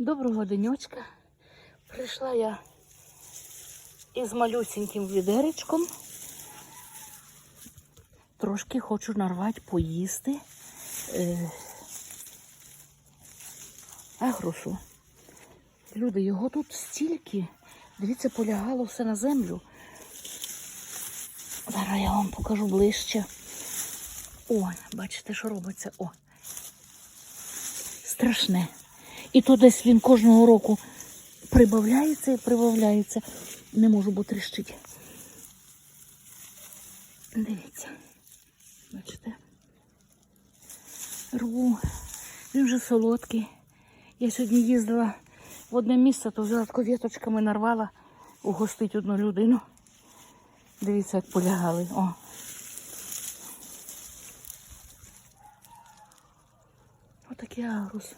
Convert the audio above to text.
Доброго денечка. Прийшла я із малюсеньким відеречком. Трошки хочу нарвати поїсти. Е, агрусу. Люди, його тут стільки. Дивіться, полягало все на землю. Зараз я вам покажу ближче. О, бачите, що робиться? О. Страшне. І то десь він кожного року прибавляється і прибавляється. Не можу, бо тріщить. Дивіться. Бачите? Рву. Він вже солодкий. Я сьогодні їздила в одне місце, то взяла таку віточками нарвала угостить одну людину. Дивіться, як полягали. О. Отакий агрус.